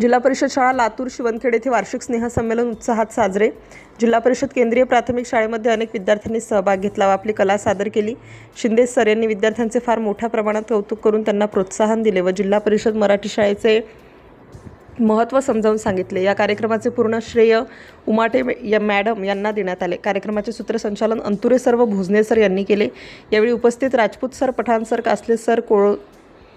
जिल्हा परिषद शाळा लातूर शिवनखेड येथे वार्षिक स्नेहसंमेलन उत्साहात साजरे. जिल्हा परिषद केंद्रीय प्राथमिक शाळेमध्ये अनेक विद्यार्थ्यांनी सहभाग घेतला व आपली कला सादर केली. शिंदे सर यांनी विद्यार्थ्यांचे फार मोठ्या प्रमाणात कौतुक करून त्यांना प्रोत्साहन दिले व जिल्हा परिषद मराठी शाळेचे महत्त्व समजावून सांगितले. या कार्यक्रमाचे पूर्ण श्रेय उमाटे या मॅडम यांना देण्यात आले. कार्यक्रमाचे सूत्रसंचालन अंतुरे सर व भुजने सर यांनी केले. यावेळी उपस्थित Rajput sir Pathan sir Kasle sir कोळ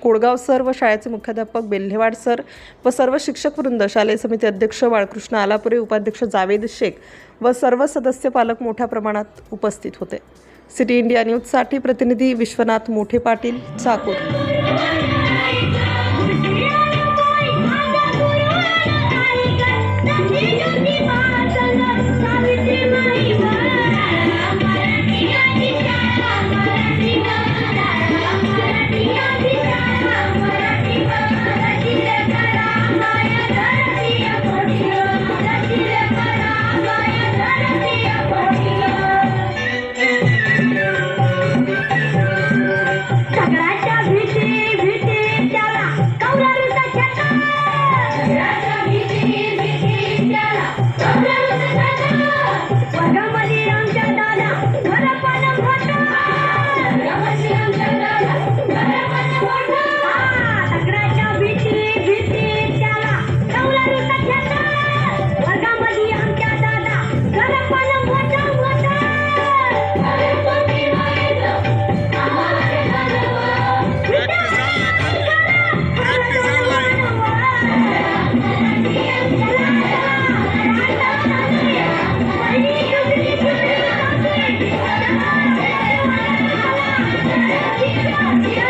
कोळगाव सर व शाळेचे मुख्याध्यापक बेल्हेवाड सर व सर्व शिक्षक वृंद शालेय समिती अध्यक्ष बाळकृष्ण आलापुरे उपाध्यक्ष जावेद शेख व सर्व सदस्य पालक मोठ्या प्रमाणात उपस्थित होते. सिटी इंडिया न्यूजसाठी प्रतिनिधी विश्वनाथ मोठे पाटील चाकूर. Yeah.